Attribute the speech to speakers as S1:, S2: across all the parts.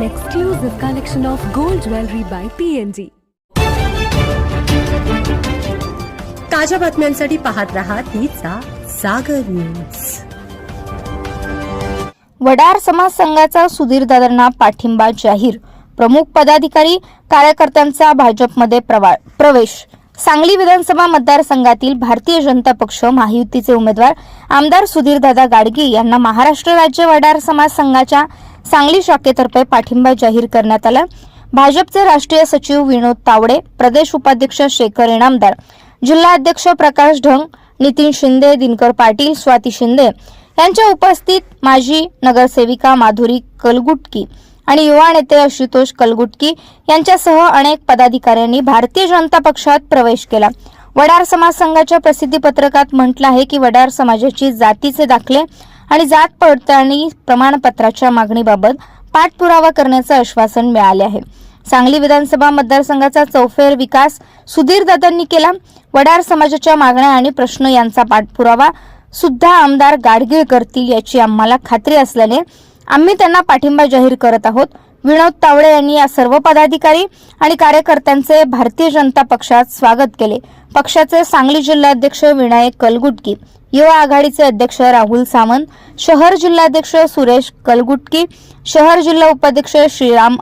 S1: an exclusive collection of gold jewelry by PNG.
S2: ताज्या बातम्यांसाठी पाहत रहा तिचा सागर न्यूज.
S3: वडार समाज संघाचा सुधीर दादांना पाठिंबा जाहीर. प्रमुख पदाधिकारी कार्यकर्त्यांचा भाजपमध्ये प्रवा- प्रवेश. सांगली विधानसभा मतदारसंघातील भारतीय जनता पक्ष महायुतीचे उमेदवार आमदार सुधीरदादा गाडगे यांना महाराष्ट्र राज्य वडार समाज संघाच्या सांगली शाखेतर्फे पाठिंबा जाहीर करण्यात आला. भाजपचे राष्ट्रीय सचिव विनोद तावडे प्रदेश उपाध्यक्ष शेखर इनामदार जिल्हा अध्यक्ष प्रकाश ढंग नितीन शिंदे दिनकर पाटील स्वाती शिंदे यांच्या उपस्थित माजी नगरसेविका माधुरी कलगुटकी आणि युवा नेते आशुतोष कलगुटकी यांच्यासह अनेक पदाधिकाऱ्यांनी भारतीय जनता पक्षात प्रवेश केला. वडार समाज संघाच्या प्रसिद्धी पत्रकात म्हटलं आहे की वडार समाजाची जातीचे दाखले आणि जात पडताळणी प्रमाणपत्राच्या मागणीबाबत पाठपुरावा करण्याचं आश्वासन मिळाले आहे. सांगली विधानसभा मतदारसंघाचा चौफेर विकास सुधीर दादांनी केला. वडार समाजाच्या मागण्या आणि प्रश्न यांचा पाठपुरावा सुद्धा आमदार गाडगीळ करतील याची आम्हाला खात्री असल्याने आम्ही त्यांना पाठिंबा जाहीर करत आहोत. विनोद तावडे यांनी या सर्व पदाधिकारी आणि कार्यकर्त्यांचे भारतीय जनता पक्षात स्वागत केले. पक्षाचे सांगली जिल्हाध्यक्ष विनायक कलगुटकी युवा आघाडीचे अध्यक्ष राहुल सावंत शहर जिल्हाध्यक्ष सुरेश कलगुटकी शहर जिल्हा उपाध्यक्ष श्रीराम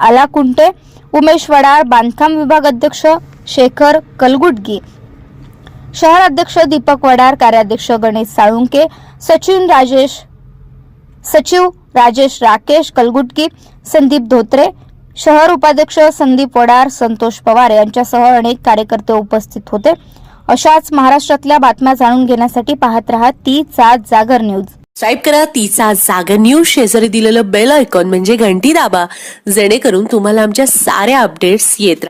S3: आलाकुंटे उमेश वडार बांधकाम विभाग अध्यक्ष शेखर कलगुटगी शहर अध्यक्ष दीपक वडार कार्याध्यक्ष गणेश साळुंके सचिन राजेश सचिव राजेश राकेश कलगुटकी संदीप धोत्रे शहर उपाध्यक्ष संदीप वडार संतोष पवार यांच्यासह अनेक कार्यकर्ते उपस्थित होते. अशाच महाराष्ट्रातल्या बातम्या जाणून घेण्यासाठी पाहत रहा ती जागर न्यूज.
S4: टाईप करा तिचा जागर न्यूज. शेजारी दिलेलं बेल आयकॉन म्हणजे घंटी दाबा. जेणेकरून तुम्हाला आमच्या साऱ्या अपडेट्स येत